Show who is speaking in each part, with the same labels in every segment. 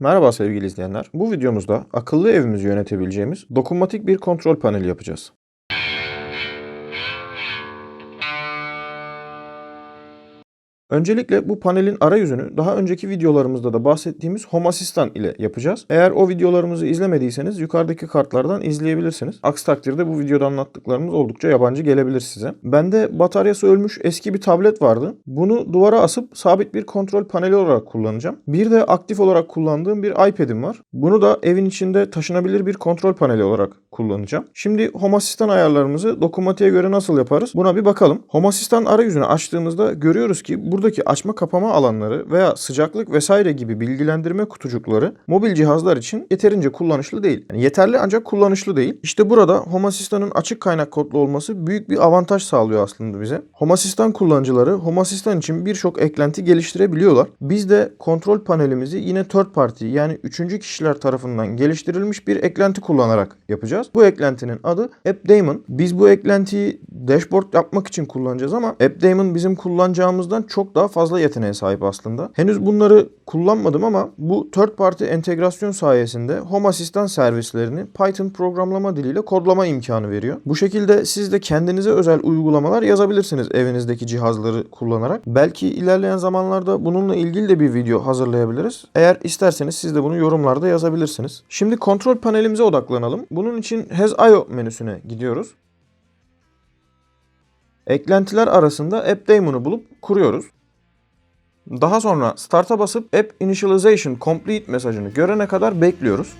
Speaker 1: Merhaba sevgili izleyenler. Bu videomuzda akıllı evimizi yönetebileceğimiz dokunmatik bir kontrol paneli yapacağız. Öncelikle bu panelin arayüzünü daha önceki videolarımızda da bahsettiğimiz Home Assistant ile yapacağız. Eğer o videolarımızı izlemediyseniz yukarıdaki kartlardan izleyebilirsiniz. Aksi takdirde bu videoda anlattıklarımız oldukça yabancı gelebilir size. Bende bataryası ölmüş eski bir tablet vardı. Bunu duvara asıp sabit bir kontrol paneli olarak kullanacağım. Bir de aktif olarak kullandığım bir iPad'im var. Bunu da evin içinde taşınabilir bir kontrol paneli olarak kullanacağım. Şimdi Home Assistant ayarlarımızı dokunmatiğe göre nasıl yaparız? Buna bir bakalım. Home Assistant arayüzünü açtığımızda görüyoruz ki buradaki açma kapama alanları veya sıcaklık vesaire gibi bilgilendirme kutucukları mobil cihazlar için yeterince kullanışlı değil. Yani yeterli ancak kullanışlı değil. İşte burada Home Assistant'ın açık kaynak kodlu olması büyük bir avantaj sağlıyor aslında bize. Home Assistant kullanıcıları Home Assistant için birçok eklenti geliştirebiliyorlar. Biz de kontrol panelimizi yine third party yani üçüncü kişiler tarafından geliştirilmiş bir eklenti kullanarak yapacağız. Bu eklentinin adı AppDaemon. Biz bu eklentiyi dashboard yapmak için kullanacağız ama AppDaemon bizim kullanacağımızdan çok daha fazla yeteneğe sahip aslında. Henüz bunları kullanmadım ama bu third party entegrasyon sayesinde Home Assistant servislerini Python programlama diliyle kodlama imkanı veriyor. Bu şekilde siz de kendinize özel uygulamalar yazabilirsiniz evinizdeki cihazları kullanarak. Belki ilerleyen zamanlarda bununla ilgili de bir video hazırlayabiliriz. Eğer isterseniz siz de bunu yorumlarda yazabilirsiniz. Şimdi kontrol panelimize odaklanalım. Bunun için Has.io menüsüne gidiyoruz. Eklentiler arasında AppDaemon'u bulup kuruyoruz. Daha sonra Start'a basıp App Initialization Complete mesajını görene kadar bekliyoruz.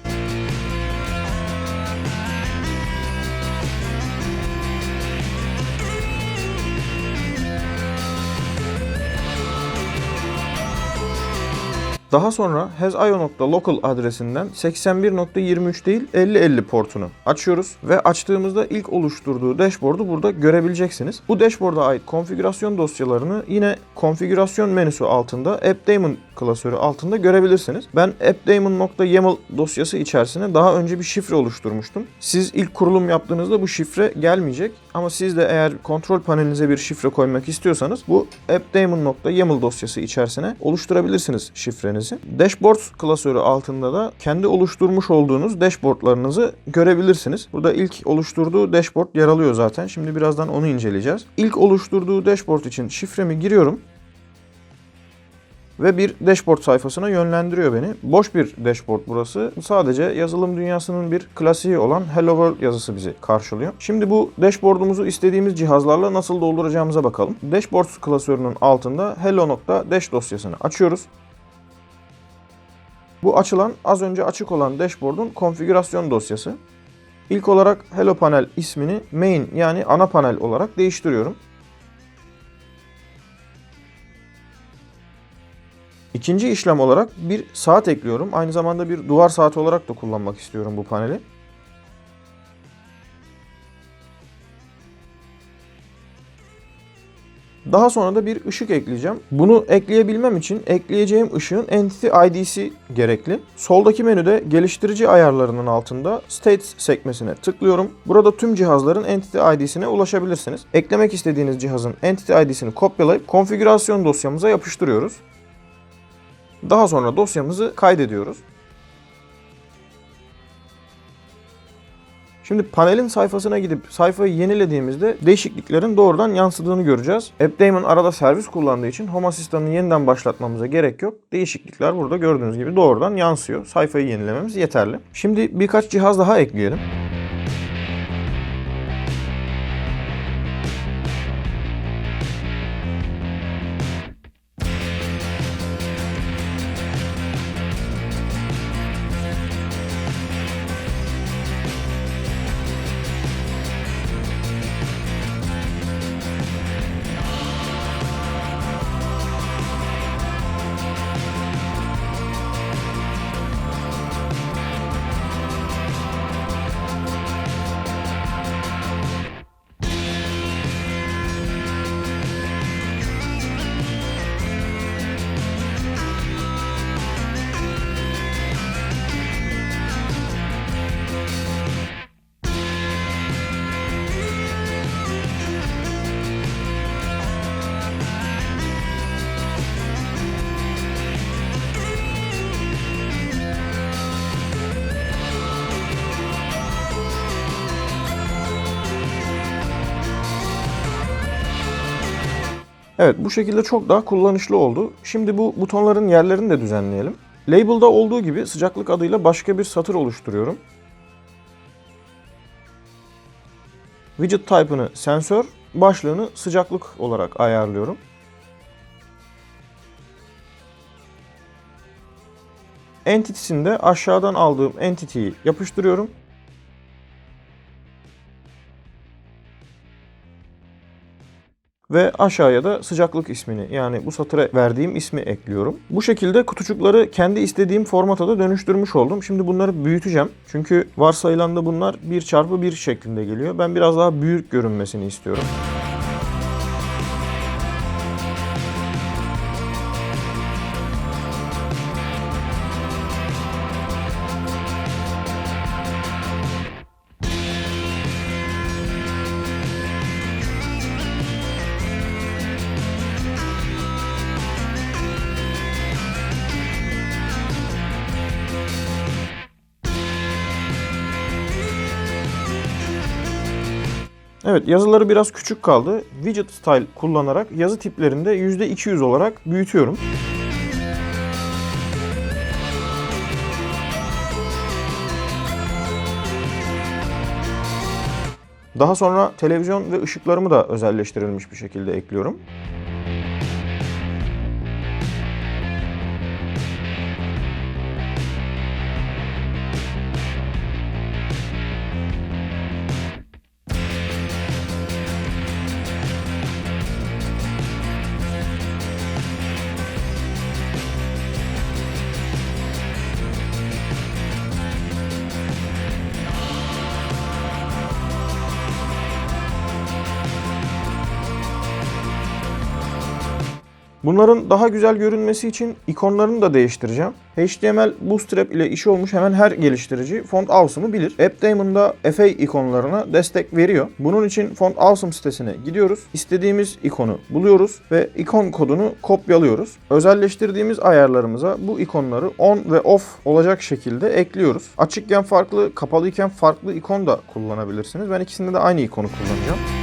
Speaker 1: Daha sonra has.io.local adresinden 81.23 değil 50.50 portunu açıyoruz ve açtığımızda ilk oluşturduğu dashboard'u burada görebileceksiniz. Bu dashboard'a ait konfigürasyon dosyalarını yine konfigürasyon menüsü altında AppDaemon klasörü altında görebilirsiniz. Ben appdaemon.yaml dosyası içerisine daha önce bir şifre oluşturmuştum. Siz ilk kurulum yaptığınızda bu şifre gelmeyecek ama siz de eğer kontrol panelinize bir şifre koymak istiyorsanız bu appdaemon.yaml dosyası içerisine oluşturabilirsiniz şifrenizi. Dashboards klasörü altında da kendi oluşturmuş olduğunuz dashboardlarınızı görebilirsiniz. Burada ilk oluşturduğu dashboard yer alıyor zaten. Şimdi birazdan onu inceleyeceğiz. İlk oluşturduğu dashboard için şifremi giriyorum ve bir dashboard sayfasına yönlendiriyor beni. Boş bir dashboard burası. Sadece yazılım dünyasının bir klasiği olan Hello World yazısı bizi karşılıyor. Şimdi bu dashboard'umuzu istediğimiz cihazlarla nasıl dolduracağımıza bakalım. Dashboards klasörünün altında hello.dash dosyasını açıyoruz. Bu açılan az önce açık olan dashboard'un konfigürasyon dosyası. İlk olarak Hello Panel ismini main yani ana panel olarak değiştiriyorum. İkinci işlem olarak bir saat ekliyorum. Aynı zamanda bir duvar saati olarak da kullanmak istiyorum bu paneli. Daha sonra da bir ışık ekleyeceğim. Bunu ekleyebilmem için ekleyeceğim ışığın Entity ID'si gerekli. Soldaki menüde geliştirici ayarlarının altında States sekmesine tıklıyorum. Burada tüm cihazların Entity ID'sine ulaşabilirsiniz. Eklemek istediğiniz cihazın Entity ID'sini kopyalayıp konfigürasyon dosyamıza yapıştırıyoruz. Daha sonra dosyamızı kaydediyoruz. Şimdi panelin sayfasına gidip sayfayı yenilediğimizde değişikliklerin doğrudan yansıdığını göreceğiz. AppDaemon arada servis kullandığı için Home Assistant'ı yeniden başlatmamıza gerek yok. Değişiklikler burada gördüğünüz gibi doğrudan yansıyor. Sayfayı yenilememiz yeterli. Şimdi birkaç cihaz daha ekleyelim. Evet bu şekilde çok daha kullanışlı oldu. Şimdi bu butonların yerlerini de düzenleyelim. Label'da olduğu gibi sıcaklık adıyla başka bir satır oluşturuyorum. Widget type'ını sensör, başlığını sıcaklık olarak ayarlıyorum. Entity'sini de aşağıdan aldığım entity'yi yapıştırıyorum. Ve aşağıya da sıcaklık ismini yani bu satıra verdiğim ismi ekliyorum. Bu şekilde kutucukları kendi istediğim formata da dönüştürmüş oldum. Şimdi bunları büyüteceğim. Çünkü varsayılan da bunlar 1 çarpı 1 şeklinde geliyor. Ben biraz daha büyük görünmesini istiyorum. Evet yazıları biraz küçük kaldı. Widget Style kullanarak yazı tiplerinde %200 olarak büyütüyorum. Daha sonra televizyon ve ışıklarımı da özelleştirilmiş bir şekilde ekliyorum. Bunların daha güzel görünmesi için ikonlarını da değiştireceğim. HTML Bootstrap ile işi olmuş hemen her geliştirici Font Awesome'u bilir. AppDaemon'da FA ikonlarına destek veriyor. Bunun için Font Awesome sitesine gidiyoruz. İstediğimiz ikonu buluyoruz ve ikon kodunu kopyalıyoruz. Özelleştirdiğimiz ayarlarımıza bu ikonları on ve off olacak şekilde ekliyoruz. Açıkken farklı, kapalıyken farklı ikon da kullanabilirsiniz. Ben ikisinde de aynı ikonu kullanacağım.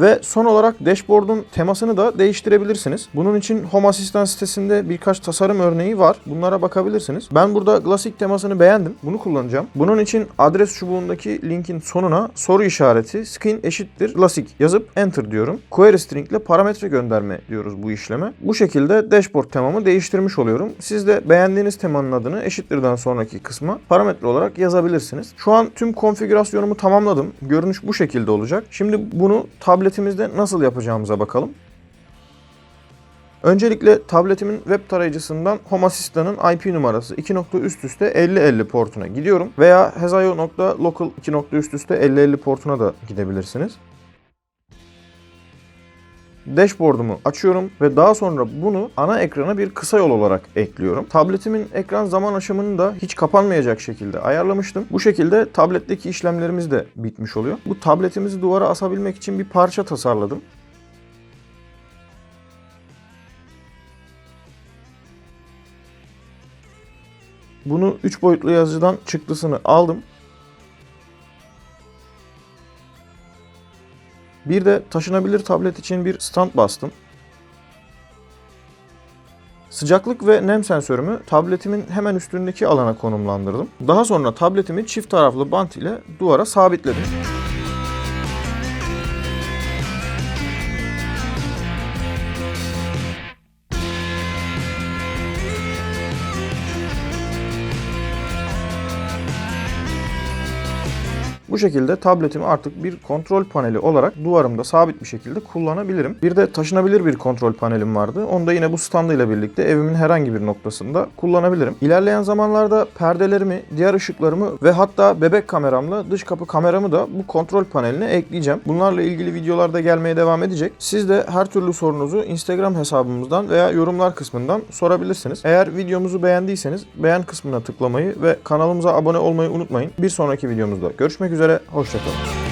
Speaker 1: Ve son olarak dashboard'un temasını da değiştirebilirsiniz. Bunun için Home Assistant sitesinde birkaç tasarım örneği var. Bunlara bakabilirsiniz. Ben burada Classic temasını beğendim. Bunu kullanacağım. Bunun için adres çubuğundaki linkin sonuna soru işareti skin eşittir Classic yazıp enter diyorum. Query string ile parametre gönderme diyoruz bu işleme. Bu şekilde dashboard temamı değiştirmiş oluyorum. Siz de beğendiğiniz temanın adını eşittirden sonraki kısma parametre olarak yazabilirsiniz. Şu an tüm konfigürasyonumu tamamladım. Görünüş bu şekilde olacak. Şimdi bunu tabletimizde nasıl yapacağımıza bakalım. Öncelikle tabletimin web tarayıcısından Home Assistant'ın IP numarası 2 nokta üst üste 5050 portuna gidiyorum. Veya hezayo.local 2 nokta üst üste 5050 portuna da gidebilirsiniz. Dashboard'umu açıyorum ve daha sonra bunu ana ekrana bir kısa yol olarak ekliyorum. Tabletimin ekran zaman aşımını da hiç kapanmayacak şekilde ayarlamıştım. Bu şekilde tabletteki işlemlerimiz de bitmiş oluyor. Bu tabletimizi duvara asabilmek için bir parça tasarladım. Bunu 3 boyutlu yazıcıdan çıktısını aldım. Bir de taşınabilir tablet için bir stand bastım. Sıcaklık ve nem sensörümü tabletimin hemen üstündeki alana konumlandırdım. Daha sonra tabletimi çift taraflı bant ile duvara sabitledim. Şekilde tabletimi artık bir kontrol paneli olarak duvarımda sabit bir şekilde kullanabilirim. Bir de taşınabilir bir kontrol panelim vardı. Onu da yine bu standıyla birlikte evimin herhangi bir noktasında kullanabilirim. İlerleyen zamanlarda perdelerimi, diğer ışıklarımı ve hatta bebek kameramla dış kapı kameramı da bu kontrol paneline ekleyeceğim. Bunlarla ilgili videolar da gelmeye devam edecek. Siz de her türlü sorunuzu Instagram hesabımızdan veya yorumlar kısmından sorabilirsiniz. Eğer videomuzu beğendiyseniz beğen kısmına tıklamayı ve kanalımıza abone olmayı unutmayın. Bir sonraki videomuzda görüşmek üzere, hoşçakalın.